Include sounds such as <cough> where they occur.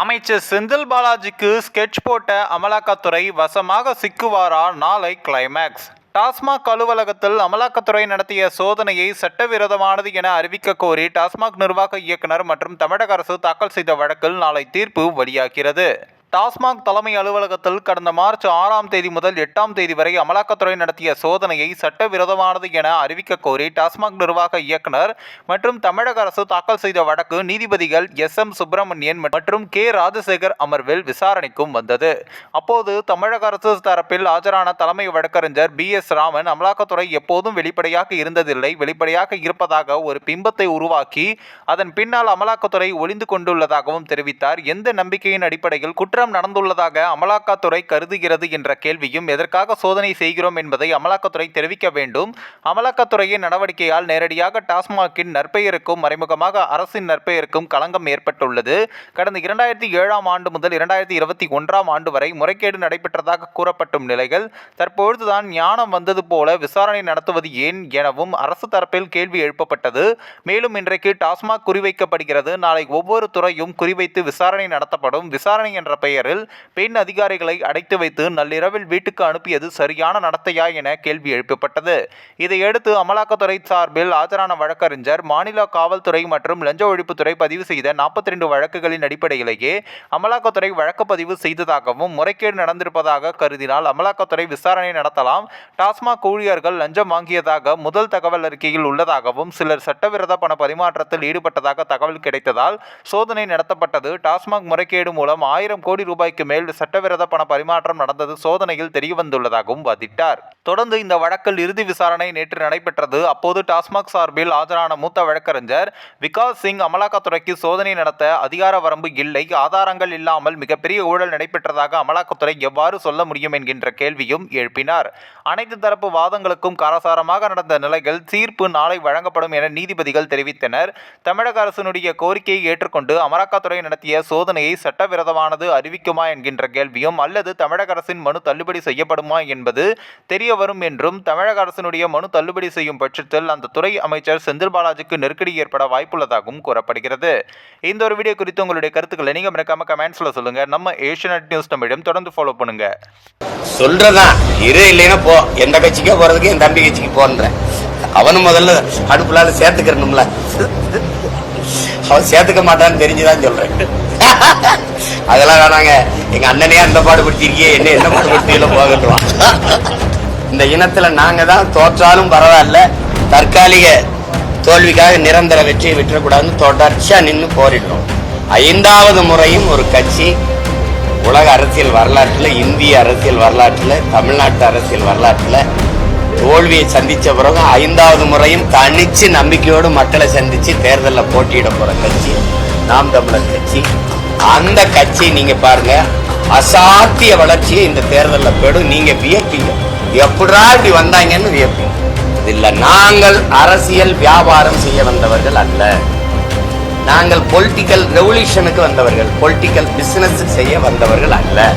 அமைச்சர் செந்தில் பாலாஜிக்கு ஸ்கெட்ச் போட்ட அமலாக்கத்துறை வசமாக சிக்குவாரா? நாளை கிளைமேக்ஸ் டாஸ்மாக் அலுவலகத்தில் அமலாக்கத்துறை நடத்திய சோதனையை சட்டவிரோதமானது என அறிவிக்க கோரி டாஸ்மாக் நிர்வாக இயக்குனர் மற்றும் தமிழக அரசு தாக்கல் செய்த வழக்கில் நாளை தீர்ப்பு வெளியாகிறது. டாஸ்மாக் தலைமை அலுவலகத்தில் கடந்த மார்ச் ஆறாம் தேதி முதல் எட்டாம் தேதி வரை அமலாக்கத்துறை நடத்திய சோதனையை சட்டவிரோதமானது என அறிவிக்க கோரி டாஸ்மாக் நிர்வாக இயக்குனர் மற்றும் தமிழக அரசு தாக்கல் செய்த வழக்கு நீதிபதிகள் எஸ் எம் சுப்பிரமணியன் மற்றும் கே ராஜசேகர் அமர்வில் விசாரணைக்கும் வந்தது. அப்போது தமிழக அரசு தரப்பில் ஆஜரான தலைமை வழக்கறிஞர் பி எஸ் ராமன் அமலாக்கத்துறை எப்போதும் வெளிப்படையாக இருந்ததில்லை வெளிப்படையாக இருப்பதாக ஒரு பிம்பத்தை உருவாக்கி அதன் பின்னால் அமலாக்கத்துறை ஒளிந்து கொண்டுள்ளதாகவும் தெரிவித்தார். எந்த நம்பிக்கையின் அடிப்படையில் குற்ற குற்றம் நடந்துள்ளதாக அமலாக்கத்துறை கருதுகிறது என்ற கேள்வியும் எதற்காக சோதனை செய்கிறோம் என்பதை அமலாக்கத்துறை தெரிவிக்க வேண்டும். அமலாக்கத்துறையின் நடவடிக்கையால் நேரடியாக டாஸ்மாகின் நற்பெயருக்கும் மறைமுகமாக அரசின் நற்பெயருக்கும் களங்கம் ஏற்பட்டுள்ளது. கடந்த இரண்டாயிரத்தி ஏழாம் ஆண்டு முதல் இரண்டாயிரத்தி இருபத்தி ஒன்றாம் ஆண்டு வரை முறைகேடு நடைபெற்றதாக கூறப்படும் நிலைகள் தற்பொழுதுதான் ஞானம் வந்தது போல விசாரணை நடத்துவது ஏன் எனவும் அரசு தரப்பில் கேள்வி எழுப்பப்பட்டது. மேலும் இன்றைக்கு டாஸ்மாக் குறிவைக்கப்படுகிறது. நாளை ஒவ்வொரு துறையும் குறிவைத்து விசாரணை நடத்தப்படும். விசாரணை என்ற பெயரில் பெண் அதிகாரிகளை அடைத்து வைத்து நள்ளிரவில் வீட்டுக்கு அனுப்பியது சரியான நடத்தையா என கேள்வி எழுப்பப்பட்டது. இதையடுத்து அமலாக்கத்துறை சார்பில் ஆஜரான வழக்கறிஞர் மாநில காவல்துறை மற்றும் லஞ்ச ஒழிப்புத்துறை பதிவு செய்த நாற்பத்தி ரெண்டு வழக்குகளின் அடிப்படையிலேயே அமலாக்கத்துறை வழக்கு பதிவு செய்ததாகவும் முறைகேடு நடந்திருப்பதாக கருதினால் அமலாக்கத்துறை விசாரணை நடத்தலாம். டாஸ்மாக் ஊழியர்கள் லஞ்சம் வாங்கியதாக முதல் தகவல் அறிக்கையில் உள்ளதாகவும் சிலர் சட்டவிரோத பண பரிமாற்றத்தில் ஈடுபட்டதாக தகவல் கிடைத்ததால் சோதனை நடத்தப்பட்டது. டாஸ்மாக் முறைகேடு மூலம் ஆயிரம் கோடி ரூபாய்க்கு மேல் சட்டவிரோத பண பரிமாற்றம் நடந்தது சோதனையில் தெரியவந்துள்ளதாகவும் வாதிட்டார். தொடர்ந்து இந்த வழக்கில் இறுதி விசாரணை நேற்று நடைபெற்றது. அப்போது டாஸ்மாக் சார்பில் ஆஜரான மூத்த வழக்கறிஞர் விகாஸ் சிங் அமலாக்கத்துறைக்கு சோதனை நடத்த அதிகார வரம்பு இல்லை. ஆதாரங்கள் இல்லாமல் மிகப்பெரிய ஊழல் நடைபெற்றதாக அமலாக்கத்துறை எவ்வாறு சொல்ல முடியும் என்கின்ற கேள்வியும் எழுப்பினார். அனைத்து தரப்பு வாதங்களுக்கும் காரசாரமாக நடந்த நிலையில் தீர்ப்பு நாளை வழங்கப்படும் என நீதிபதிகள் தெரிவித்தனர். தமிழக அரசினுடைய கோரிக்கையை ஏற்றுக்கொண்டு அமலாக்கத்துறை நடத்திய சோதனையை சட்டவிரோதமானது அறிவிக்குமா என்கின்ற கேள்வியும் அல்லது தமிழக அரசின் மனு தள்ளுபடி செய்யப்படுமா என்பது தெரிய வரும் என்றும் தமிழக அரசினுடைய மனு தள்ளுபடி செய்யும் பட்சத்தில் அந்த துறை அமைச்சர் செந்தில் பாலாஜிக்கு நெருக்கடி ஏற்பட வாய்ப்புள்ளதாகவும் கூறப்படுகிறது. இந்த ஒரு வீடியோ குறித்து உங்களுடைய கருத்துக்களை நீங்க மறக்காம கமெண்ட்ஸ்ல சொல்லுங்க. நம்ம ஏஷியநெட் நியூஸ் தமிழும் தொடர்ந்து ஃபாலோ பண்ணுங்க. சொல்றதான் இரு இல்லைன்னா போ. எந்த கட்சிக்கோ போறதுக்கு என் தம்பி கட்சிக்கு போன்றேன் அவனும் முதல்ல அடுப்புலால சேர்த்துக்கிறணும்ல. அவன் சேர்த்துக்க மாட்டான்னு தெரிஞ்சுதான் சொல்றேன். <laughs> அதெல்லாம் வேணாங்க. எங்க அண்ணனே அந்த பாடுபடுத்திருக்கியே என்ன என்ன பாடுபடுத்தியில போகட்டுவான் இந்த இனத்துல நாங்க தான் தோற்றாலும் பரவாயில்ல தற்காலிக தோல்விக்காக நிரந்தர வெற்றியை விட்டுறக்கூடாதுன்னு தொடர்ச்சியா நின்று போரிடுறோம். ஐந்தாவது முறையும் ஒரு கட்சி உலக அரசியல் வரலாற்றில் இந்திய அரசியல் வரலாற்றில் தமிழ்நாட்டு அரசியல் வரலாற்றில் தோல்வியை சந்தித்த பிறகு ஐந்தாவது முறையும் தனிச்சு நம்பிக்கையோடு மக்களை சந்தித்து தேர்தலில் போட்டியிட போகிற கட்சி நாம் தமிழர் கட்சி. அந்த கட்சி நீங்க பாருங்க. அசாத்திய வளர்ச்சியை இந்த தேர்தலில் பெறும். நீங்க வியப்பீங்க. எப்படா இப்படி வந்தாங்கன்னு வியப்பீங்க. இல்ல நாங்கள் அரசியல் வியாபாரம் செய்ய வந்தவர்கள் அல்ல. நாங்கள் பொலிட்டிக்கல் ரெவல்யூஷனுக்கு வந்தவர்கள் பொலிட்டிக்கல் பிசினஸ் செய்ய வந்தவர்கள் அல்ல.